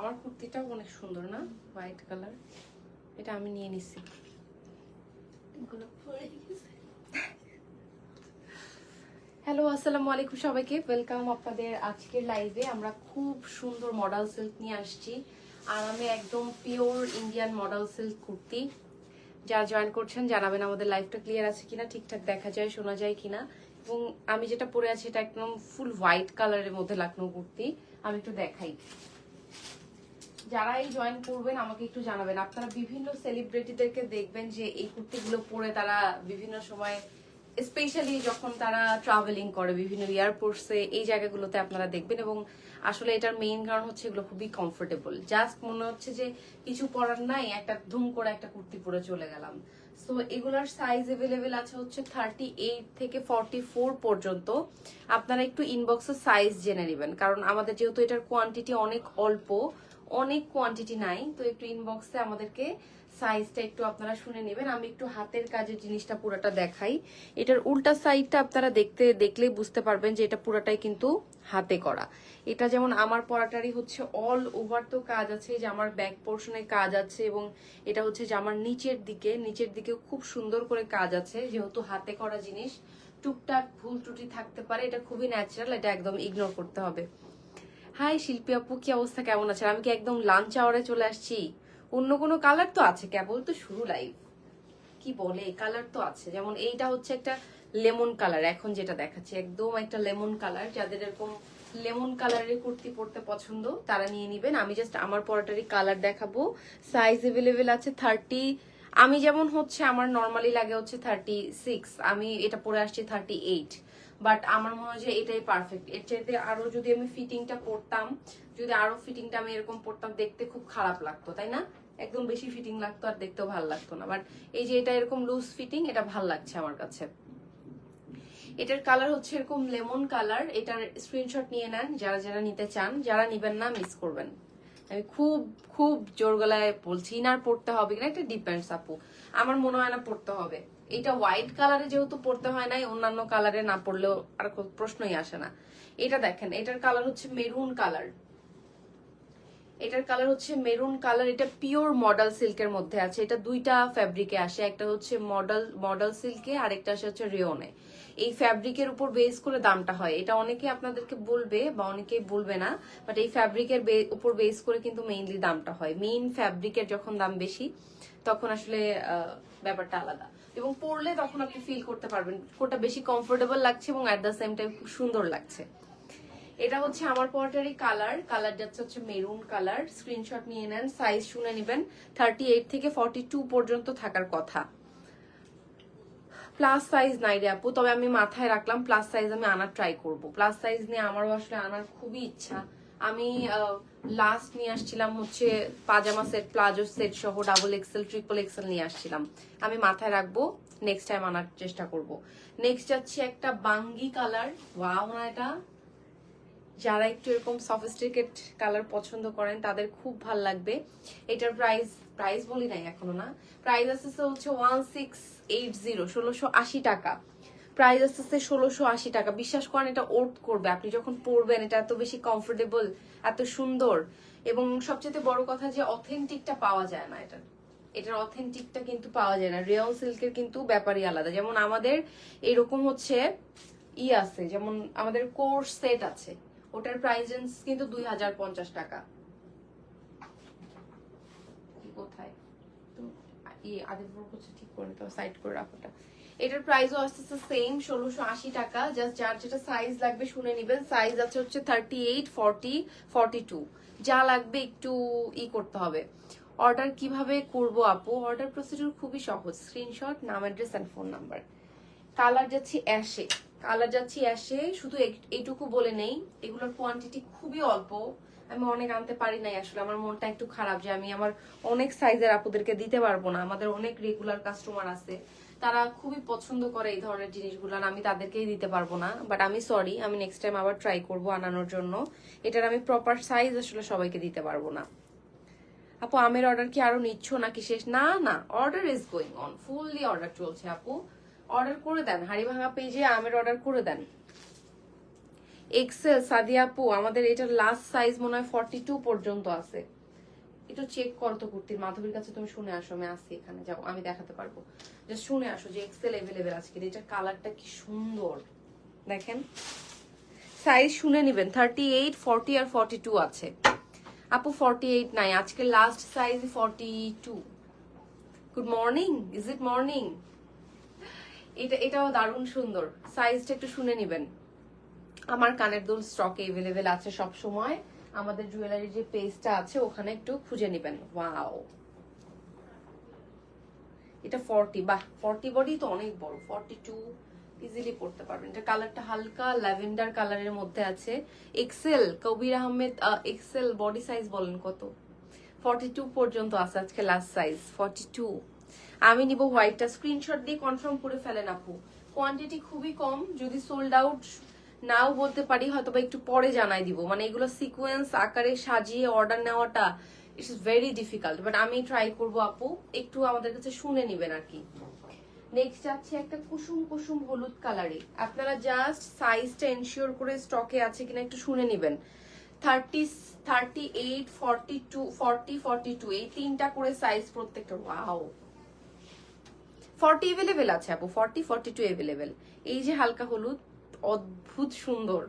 আমার কুর্তিটাও অনেক সুন্দর না? হোয়াইট কালার এটা আমি নিয়ে নিছি। হ্যালো আসসালামু আলাইকুম সবাইকে। ওয়েলকাম আপনাদের আজকের লাইভে আমরা খুব সুন্দর মডেল সিল্ক নিয়ে আসছি। আর আমি একদম pure Indian model silk kurti. যারা জয়েন করছেন জানাবেন আমাদের লাইফটা ক্লিয়ার আছে কিনা ঠিকঠাক দেখা যায় শোনা যায় কিনা। এবং আমি যেটা পরে আছি এটা একদম ফুল হোয়াইট কালারের মধ্যে লাকনো কুর্তি। আমি একটু দেখাই। যারা এই জয়েন করবেন, আমাকে একটু জানাবেন। আপনারা বিভিন্ন সেলিব্রিটিদেরকে দেখবেন যে এই কুর্তিগুলো পরে তারা বিভিন্ন সময় স্পেশালি যখন তারা ট্রাভেলিং করে বিভিন্ন এয়ারপোর্টসে এই জায়গাগুলোতে আপনারা দেখবেন এবং আসলে এটার মেইন কারণ হচ্ছে এগুলো খুবই কমফোর্টেবল জাস্ট মনে হচ্ছে যে কিছু পরার নাই, একটা ধুম করে একটা কুর্তি পরে চলে গেলাম। সো এগুলার সাইজ এভেলেবেল আছে হচ্ছে থার্টি এইট থেকে ফর্টি ফোর পর্যন্ত। আপনারা একটু ইনবক্সের সাইজ জেনে নেবেন, কারণ আমাদের যেহেতু এটার কোয়ান্টিটি অনেক অল্প অনেক কোয়ান্টিটি নাই, তো একটু ইনবক্সে আমাদেরকে সাইজটা একটু আপনারা শুনে নেবেন। আমি একটু হাতের কাজের জিনিসটা পুরোটা দেখাই। এটার উল্টা সাইডটা আপনারা দেখতে, দেখলেই বুঝতে পারবেন যে এটা পুরোটাই কিন্তু হাতে করা। এটা যেমন আমার পরাটারই হচ্ছে অল ওভার তো কাজ আছে যে আমার ব্যাক পোর্শনে কাজ আছে এবং এটা হচ্ছে যে আমার নিচের দিকে নিচের দিকে খুব সুন্দর করে কাজ আছে, যেহেতু হাতে করা জিনিস। টুকটাক ভুল ত্রুটি থাকতে পারে, এটা খুবই ন্যাচারাল এটা একদম ইগনোর করতে হবে। হাই শিল্পী আপু, কি অবস্থা? কেমন আছে আমি কি একদম লাঞ্চ আওয়ারে চলে আসছি? অন্য কোনো কালার তো আছে? কেবল তো শুরু লাইভ কি বলে? কালার তো আছে। যেমন এইটা হচ্ছে একটা লেমন কালার এখন যেটা দেখাচ্ছে। একদম একটা লেমন কালার যাদের এরকম লেমন কালারের কুর্তি পরতে পছন্দ, তারা নিয়ে নিবেন। আমি জাস্ট আমার পরাটারই কালার দেখাবো। সাইজ এভেলেবেল আছে থার্টি আমি যেমন হচ্ছে, আমার নর্মালি লাগে হচ্ছে থার্টি সিক্স আমি এটা পরে আসছি থার্টি এইট বাট আমার মনে হয় যে এটাই পারফেক্ট এর চাইতে আরও যদি আমি ফিটিংটা করতাম যদি আরও ফিটিংটা আমি এরকম পরতাম, দেখতে খুব খারাপ লাগতো, তাই না? একদম বেশি ফিটিং লাগতো আর দেখতেও ভালো লাগতো না। বাট এই যে এটা এরকম লুজ ফিটিং এটা ভালো লাগছে আমার কাছে। এটার কালার হচ্ছে এরকম লেমন কালার এটার স্ক্রিনশট নিয়ে নেন, যারা যারা নিতে চান, যারা নিবেন না মিস করবেন। আমি খুব খুব জোর গলায় বলছি না পড়তে হবে কিনা? এটা ডিপেন্ডস আপু। আমার মনে হয় না পড়তে হবে। এটা হোয়াইট কালারে যেহেতু পড়তে হয় নাই, অন্যান্য কালারে না পড়লেও আর প্রশ্নই আসে না। এটা দেখেন, এটার কালার হচ্ছে মেরুন কালার এটার কালার হচ্ছে মেরুন কালার এটা পিওর মডেল সিল্কের মধ্যে আছে। এটা দুইটা ফ্যাব্রিকে আসে, একটা হচ্ছে মডেল মডেল সিল্কে আর একটা আসে হচ্ছে রেওনে এই ফ্যাব্রিকের উপর বেস করে দামটা হয়। এটা অনেকে আপনাদেরকে বলবে বা অনেকেই বলবে না বাট এই ফ্যাব্রিকের উপর বেস করে কিন্তু মেইনলি দামটা হয়। মেইন ফ্যাব্রিকের যখন দাম বেশি, তখন আসলে ব্যাপারটা আলাদা। এবং পরলে তখন আপনি ফিল করতে পারবেন। কোনটা বেশি কমফোর্টেবল লাগছে এবং অ্যাট দ্য সেম টাইম খুব সুন্দর লাগছে। এটা হচ্ছে আমার পরটারই কালার কালার যাচ্ছে হচ্ছে মেরুন কালার স্ক্রিনশট নিয়ে নেন সাইজ শুনে নেবেন। থার্টি এইট থেকে ফর্টি টু পর্যন্ত থাকার কথা। প্লাস সাইজ নাই রে আপু, তবে আমি মাথায় রাখলাম প্লাস সাইজ আমি আনার ট্রাই করব। প্লাস সাইজ নিয়ে আমারও আসলে আনার খুবই ইচ্ছা। আমি লাস্ট নিয়ে আসছিলাম হচ্ছে পাজামা সেট প্লাজো সেট সহ ডাবল এক্সেল ট্রিপল এক্সেল নিয়ে আসছিলাম। আমি মাথায় রাখব নেক্সট টাইম আনার চেষ্টা করব। নেক্সট যাচ্ছে একটা বাঙ্গি কালার ওয়াও না এটা? যারা একটু এরকম সফিস্টিকেট কালার পছন্দ করেন, তাদের খুব ভালো লাগবে। এটার প্রাইস প্রাইস বলি নাই এখনও না। প্রাইস আছে হচ্ছে ওয়ান সিক্স এইট জিরো ষোলোশো আশি টাকা। প্রাইস আসতেছে ষোলোশো আশি টাকা। বিশ্বাস করেন, এটা ওট করবে। আপনি যখন পরবেন, এটা এত বেশি কমফোর্টেবল এত সুন্দর। এবং সবচেয়ে বড় কথা যে অথেন্টিকটা পাওয়া যায় না এটা। এটার অথেন্টিকটা কিন্তু পাওয়া যায় না। রেয়ন সিল্কের কিন্তু ব্যাপারই আলাদা। যেমন আমাদের এরকম হচ্ছে ই আছে, যেমন আমাদের কোর্স সেট আছে। ওটার প্রাইস রেঞ্জ কিন্তু দুই হাজার পঞ্চাশ টাকা। কোথায়? আদিপুর হচ্ছে ঠিক করে তো সাইড করে রাখোটা এটার প্রাইসও আসতেছে সেম ষোলোশো আশি টাকা। জাস্ট যার যেটা সাইজ লাগবে শুনে নিবেন। সাইজ আছে হচ্ছে thirty eight forty forty two যা লাগবে একটু ই করতে হবে। অর্ডার কীভাবে করব আপু? অর্ডার প্রসিডিউর খুবই সহজ। স্ক্রিনশট নাম address and phone number colour যাচ্ছি অ্যাশে কালার যাচ্ছি অ্যাশে শুধু এইটুকু বলে নেই। এগুলোর কোয়ান্টিটি খুবই অল্প। আমি অনেক আনতে পারি নাই আসলে। আমার মনটা একটু খারাপ যে আমি আমার অনেক সাইজের আপুদেরকে দিতে পারব না। আমাদের অনেক রেগুলার কাস্টমার আছে। তারা খুবই পছন্দ করে এই ধরনের জিনিসগুলো আর আমি তাদেরকেই দিতে পারব না। বাট আমি সরি আমি নেক্সট টাইম আবার ট্রাই করব আনানোর জন্য। এটার আমি প্রপার সাইজ আসলে সবাইকে দিতে পারব না। আপু, আমের অর্ডার কি আরও নিচ্ছ নাকি শেষ? না না order is going on fully order চলছে আপু। অর্ডার করে দেন, হাড়ি ভাঙা পেজে আমের অর্ডার করে দেন। এক্সেল সাদিয়া আপু, আমাদের এটার লাস্ট সাইজ মনে হয় ফর্টি টু পর্যন্ত আছে। একটু চেক করো তো কুর্তির। মাধবীর কাছে তুমি শুনে আসো, আমি আসি এখানে, যাও, আমি দেখাতে পারব। জাস্ট শুনে আসো যে এক্সেল এভেলেবেল আছে কিনা, এটার কালারটা কি সুন্দর। দেখেন সাইজ শুনে নিবেন থার্টি এইট ফর্টি আর ফর্টি টু আছে। আপু ফর্টি এইট নাই, আজকে last size forty two good morning is it morning এটা, এটাও দারুণ সুন্দর। সাইজটা একটু শুনে নিবেন। আমার কানের দুল স্টকে এভেলেবেল আছে সব সময় আমাদের জুয়েলারির যে পেজটা আছে, ওখানে একটু খুঁজে নেবেন। ওয়াও এটা ফর্টি বাহ! ফর্টি বডি তো অনেক বড়। ফর্টি টু ইজিলি পড়তে পারবেন। এটা কালারটা হালকা ল্যাভেন্ডার কালারের মধ্যে আছে। XL Kabir Ahmed XL body size বলেন কত? ফর্টি টু পর্যন্ত আছে আজকে লাস্ট সাইজ ফর্টি টু আমি নিব হোয়াইটটা স্ক্রিনশট দিয়ে কনফার্ম করে ফেলেন আপু। কোয়ান্টিটি খুবই কম, যদি সোল্ড আউট নাও বলতে পারি হয়তো বা একটু পরে জানাই দিব। মানে এগুলো সিকোয়েন্স আকারে সাজিয়ে অর্ডার নেওয়াটা ইটস ভেরি ডিফিকাল্ট বাট আমি ট্রাই করব আপু, একটু আমাদের কাছে শুনে নিবেন আর কি। নেক্সট আছে একটা কুসুম কুসুম হলুদ কালারে আপনারা জাস্ট সাইজটা এনশিওর করে স্টকে আছে কিনা একটু শুনে নিবেন। Thirty thirty eight forty two forty forty two এই তিনটা করে সাইজ প্রত্যেকটা ওয়াও ফর্টি এভেলেবেল আছে আপু ফর্টি ফর্টি টু এভেলেবেল এই যে হালকা হলুদ অদ্ভুত সুন্দর।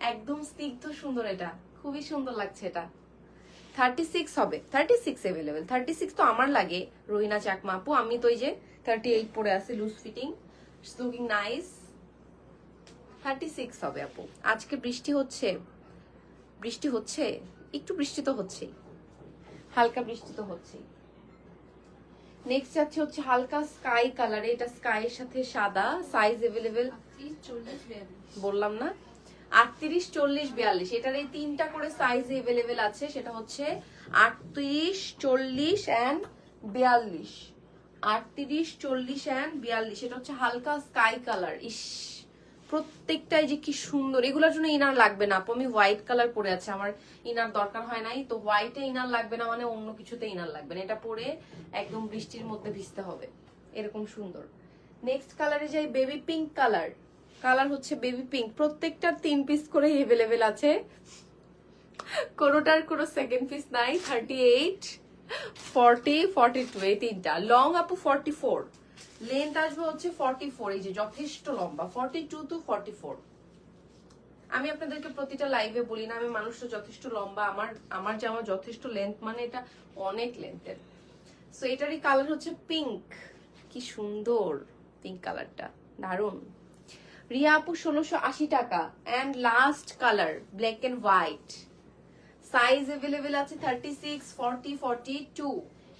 একদম স্নিগ্ধ সুন্দর এটা। খুবই সুন্দর লাগছে এটা। থার্টি সিক্স হবে। Thirty six available thirty six তো আমার লাগে রহিনা চাকমা। আপু, আমি তো এই যে থার্টি এইট পরে আছি loose fitting looking nice thirty six হবে, আপু। আজকে বৃষ্টি হচ্ছে। বৃষ্টি হচ্ছে? একটু বৃষ্টি তো হচ্ছেই। হালকা বৃষ্টি তো হচ্ছেই। নেক্সট যাচ্ছে হচ্ছে হালকা স্কাই কালারে এটা স্কাইয়ের সাথে সাদা সাইজ আটত্রিশ বললাম না। আটত্রিশ চল্লিশ বিয়াল্লিশ এটার এই তিনটা করে সাইজ অ্যাভেলেবেল আছে সেটা হচ্ছে আটত্রিশ চল্লিশ অ্যান্ড বিয়াল্লিশ। আটত্রিশ চল্লিশ অ্যান্ড বিয়াল্লিশ এটা হচ্ছে হালকা স্কাই কালার ইস। প্রত্যেকটাই যে কি সুন্দর। এগুলোর জন্য ইনার লাগবে না। আপু, আমি হোয়াইট কালার পরে আছে। আমার ইনার দরকার হয় নাই। তো হোয়াইটে ইনার লাগবে না মানে অন্য কিছুতে ইনার লাগবে না। এটা পরে একদম বৃষ্টির মধ্যে ভিজতে হবে। এরকম সুন্দর। নেক্সট কালারে যাই বেবি পিঙ্ক কালার কালার হচ্ছে বেবি পিঙ্ক প্রত্যেকটার তিন পিস করে এভেলেবেল আছে। কোনোটার কোনো সেকেন্ড পিস নাই। Thirty eight forty forty two এই তিনটা। লং আপু ফর্টি ফোর লেন্থ আসবে হচ্ছে ফর্টি ফোর এই যে যথেষ্ট লম্বা forty two two forty four আমি আপনাদেরকে প্রতিটা লাইভে বলি না, আমি মানুষটা যথেষ্ট লম্বা, আমার আমার জামা যথেষ্ট লেন্থ মানে এটা অনেক লেন্থের সো এটারই কালার হচ্ছে পিঙ্ক কি সুন্দর পিঙ্ক কালারটা দারুণ। রিয়া আপু, ষোলোশো আশি টাকা। And last colour black and white size available আছে thirty six forty forty two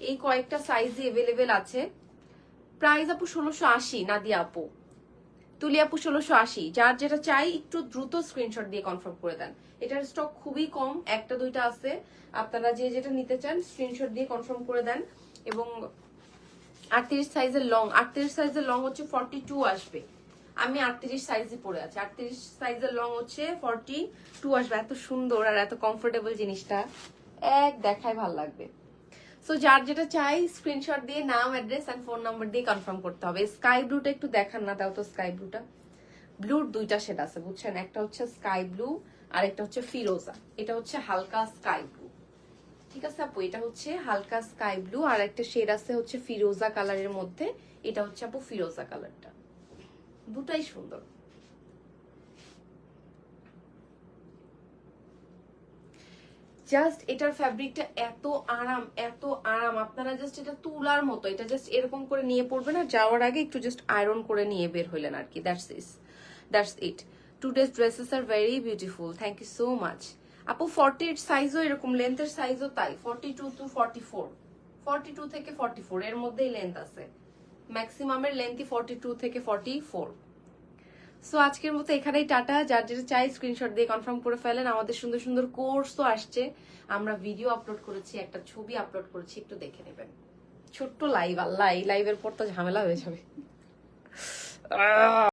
এই কয়েকটা সাইজে এভেলেবেল আছে। প্রাইস আপু ষোলোশো আশি নাদিয়া আপু। তুলি আপু ষোলোশো আশি। যার যেটা চাই, একটু দ্রুত স্ক্রিনশট দিয়ে কনফার্ম করে দেন। এটার স্টক খুবই কম, একটা দুইটা আছে। আপনারা যে যেটা নিতে চান স্ক্রিনশট দিয়ে কনফার্ম করে দেন। এবং আটত্রিশ সাইজের লং আটত্রিশ সাইজের লং হচ্ছে ফর্টি টু আসবে। আমি আটত্রিশ সাইজে পরে আছি। আটত্রিশ সাইজের লং হচ্ছে ফর্টি টু আসবে। এত সুন্দর আর এত কমফোর্টেবল জিনিসটা। এক দেখায় ভালো লাগবে। সো যার যেটা চাই স্ক্রিনশট দিয়ে, নাম অ্যাড্রেস অ্যান্ড ফোন নাম্বার দিয়ে কনফার্ম করতে হবে। স্কাই ব্লুটা একটু দেখান না, তাও তো স্কাই ব্লুটা ব্লুর দুইটা শেড আছে, বুঝছেন? একটা হচ্ছে স্কাই ব্লু আর একটা হচ্ছে ফিরোজা এটা হচ্ছে হালকা স্কাই ব্লু ঠিক আছে আপু? এটা হচ্ছে হালকা স্কাই ব্লু আর একটা শেড আছে হচ্ছে ফিরোজা কালারের মধ্যে। এটা হচ্ছে আপু ফিরোজা কালারটা দুটাই সুন্দর। জাস্ট এটার ফ্যাব্রিকটা এত আরাম, এত আপনারা জাস্ট এটা তুলার মতো, এটা জাস্ট এরকম করে নিয়ে পড়বেন আর যাওয়ার আগে একটু জাস্ট আয়রন করে নিয়ে বের হইলেন আর কি। That's is that's it today's dresses are very beautiful thank you so much আপু ফর্টি এইট সাইজও এরকম লেন্থের সাইজও তাই। Forty two two forty four forty two থেকে ফর্টি ফোর এর মধ্যেই লেন্থ আছে। ম্যাক্সিমামের লেন্থই ফর্টি টু থেকে ফর্টি ফোর সো আজকের মতো এখানেই টাটা। যার যেটা চাই স্ক্রিনশট দিয়ে কনফার্ম করে ফেলেন। আমাদের সুন্দর সুন্দর কোর্স তো আসছে। আমরা ভিডিও আপলোড করেছি, একটা ছবি আপলোড করেছি, একটু দেখে নেবেন। ছোট্ট লাইভ আল্লাহ, এই লাইভের পর তো ঝামেলা হয়ে যাবে।